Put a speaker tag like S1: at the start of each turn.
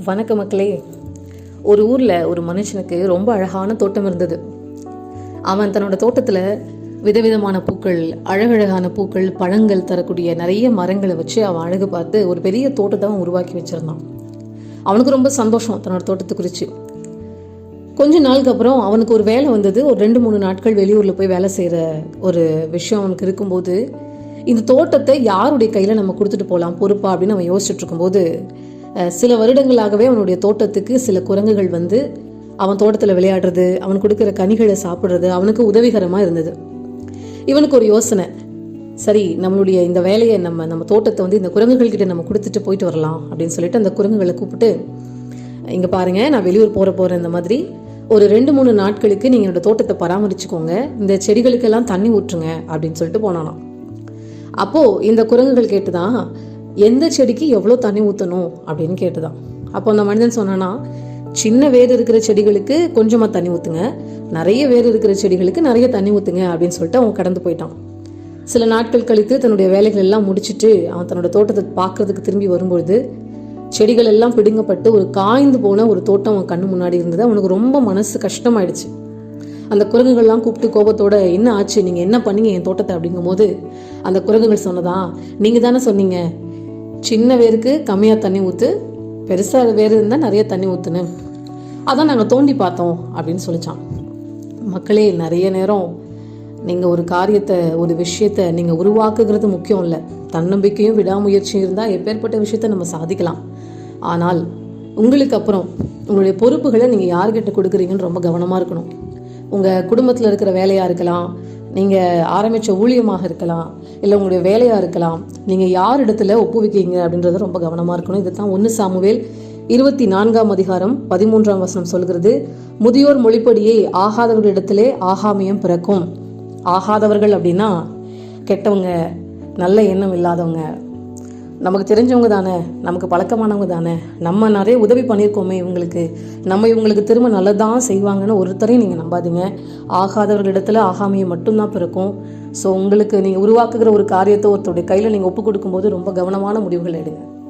S1: வணக்க மக்களே. ஒரு ஊரில் ஒரு மனுஷனுக்கு ரொம்ப அழகான தோட்டம் இருந்தது. அவன் தன்னோட தோட்டத்தில் விதவிதமான பூக்கள் அழகழகான பூக்கள் பழங்கள் தரக்கூடிய நிறைய மரங்களை வச்சு அவன் அழகு பார்த்து ஒரு பெரிய தோட்டத்தை அவன் உருவாக்கி வச்சிருந்தான். அவனுக்கு ரொம்ப சந்தோஷம் தன்னோட தோட்டத்தை குறித்து கொஞ்ச நாளுக்கு அப்புறம் அவனுக்கு ஒரு வேலை வந்தது. ஒரு ரெண்டு மூணு நாட்கள் வெளியூரில் போய் வேலை செய்கிற ஒரு விஷயம் அவனுக்கு இருக்கும்போது இந்த தோட்டத்தை யாருடைய கையில் நம்ம கொடுத்துட்டு போகலாம் பொறுப்பா அப்படின்னு அவன் யோசிச்சுட்டு இருக்கும்போது சில வருடங்களாகவே அவனுடைய தோட்டத்துக்கு சில குரங்குகள் வந்து அவன் தோட்டத்தில் விளையாடுறது அவன் கொடுக்குற கனிகளை சாப்பிட்றது அவனுக்கு உதவிகரமாக இருந்தது. இவனுக்கு ஒரு யோசனை. சரி நம்மளுடைய இந்த வேலையை நம்ம நம்ம தோட்டத்தை வந்து இந்த குரங்குகள் கிட்ட நம்ம கொடுத்துட்டு போயிட்டு வரலாம் அப்படின்னு சொல்லிட்டு அந்த குரங்குகளை கூப்பிட்டு இங்கே பாருங்க நான் வெளியூர் போற போறேன் இந்த மாதிரி. ஒரு ரெண்டு மூணு நாட்களுக்கு நீங்கள் என்னோட தோட்டத்தை பராமரிச்சுக்கோங்க. இந்த செடிகளுக்கெல்லாம் தண்ணி ஊற்றுங்க அப்படின்னு சொல்லிட்டு போனானாம். அப்போ இந்த குரங்குகள் கேட்டுதான் எந்த செடிக்கு எவ்வளோ தண்ணி ஊற்றணும் அப்படின்னு கேட்டுதான். அப்போ அந்த மனிதன் சொன்னான்னா சின்ன வேர் இருக்கிற செடிகளுக்கு கொஞ்சமாக தண்ணி ஊற்றுங்க நிறைய வேர் இருக்கிற செடிகளுக்கு நிறைய தண்ணி ஊற்றுங்க அப்படின்னு சொல்லிட்டு அவன் கடந்து போயிட்டான். சில நாட்கள் கழித்து தன்னுடைய வேலைகள் எல்லாம் முடிச்சுட்டு அவன் தன்னோட தோட்டத்தை பார்க்கறதுக்கு திரும்பி வரும்பொழுது செடிகள் எல்லாம் பிடுங்கப்பட்டு ஒரு காய்ந்து போன ஒரு தோட்டம் அவன் கண்ணு முன்னாடி இருந்தது. அவனுக்கு ரொம்ப மனசு கஷ்டமாயிடுச்சு. அந்த குரங்குகள்லாம் கூப்பிட்டு கோபத்தோட என்ன ஆச்சு? நீங்கள் என்ன பண்ணீங்க என் தோட்டத்தை? அப்படிங்கும்போது அந்த குரங்குகள் சொன்னதா நீங்கள் தானே சொன்னீங்க. சின்ன வேருக்கு கம்மியாக தண்ணி ஊற்று பெருசாக வேறு இருந்தால் நிறைய தண்ணி ஊற்றுன்னு அதான் நாங்கள் தோண்டி பார்த்தோம் அப்படின்னு சொல்லிச்சான். மக்களே நிறைய நேரம் நீங்கள் ஒரு காரியத்தை ஒரு விஷயத்தை நீங்கள் உருவாக்குகிறது முக்கியம் இல்லை. தன்னம்பிக்கையும் விடாமுயற்சியும் இருந்தால் எப்பேற்பட்ட விஷயத்தை நம்ம சாதிக்கலாம். ஆனால் உங்களுக்கு அப்புறம் உங்களுடைய பொறுப்புகளை நீங்கள் யார்கிட்ட கொடுக்குறீங்கன்னு ரொம்ப கவனமாக இருக்கணும். உங்கள் குடும்பத்தில் இருக்கிற வேலையாக இருக்கலாம் நீங்கள் ஆரம்பித்த ஊழியமாக இருக்கலாம் இல்லை உங்களுடைய வேலையாக இருக்கலாம் நீங்கள் யார் இடத்துல ஒப்புவிக்கீங்க அப்படின்றத ரொம்ப கவனமாக இருக்கணும். இது தான் ஒன்று சாமுவேல் இருபத்தி நான்காம் அதிகாரம் பதிமூன்றாம் வசனம் சொல்கிறது முதியோர் மொழிப்படியே ஆகாதவர்களிடத்திலே ஆகாமியம் பிறக்கும். ஆகாதவர்கள் அப்படின்னா கெட்டவங்க நல்ல எண்ணம் இல்லாதவங்க நமக்கு தெரிஞ்சவங்க தானே நமக்கு பழக்கமானவங்க தானே. நம்ம நிறைய உதவி பண்ணியிருக்கோமே இவங்களுக்கு. நம்ம இவங்களுக்கு திரும்ப நல்லதான் செய்வாங்கன்னு ஒருத்தரையும் நீங்கள் நம்பாதீங்க. ஆகாதவர்களிடத்தில் ஆகாமையை மட்டும்தான் பிறக்கும். ஸோ உங்களுக்கு நீங்கள் உருவாக்குகிற ஒரு காரியத்தை ஒருத்தருடைய கையில் நீங்கள் ஒப்பு கொடுக்கும்போது ரொம்ப கவனமான முடிவுகள் எடுங்க.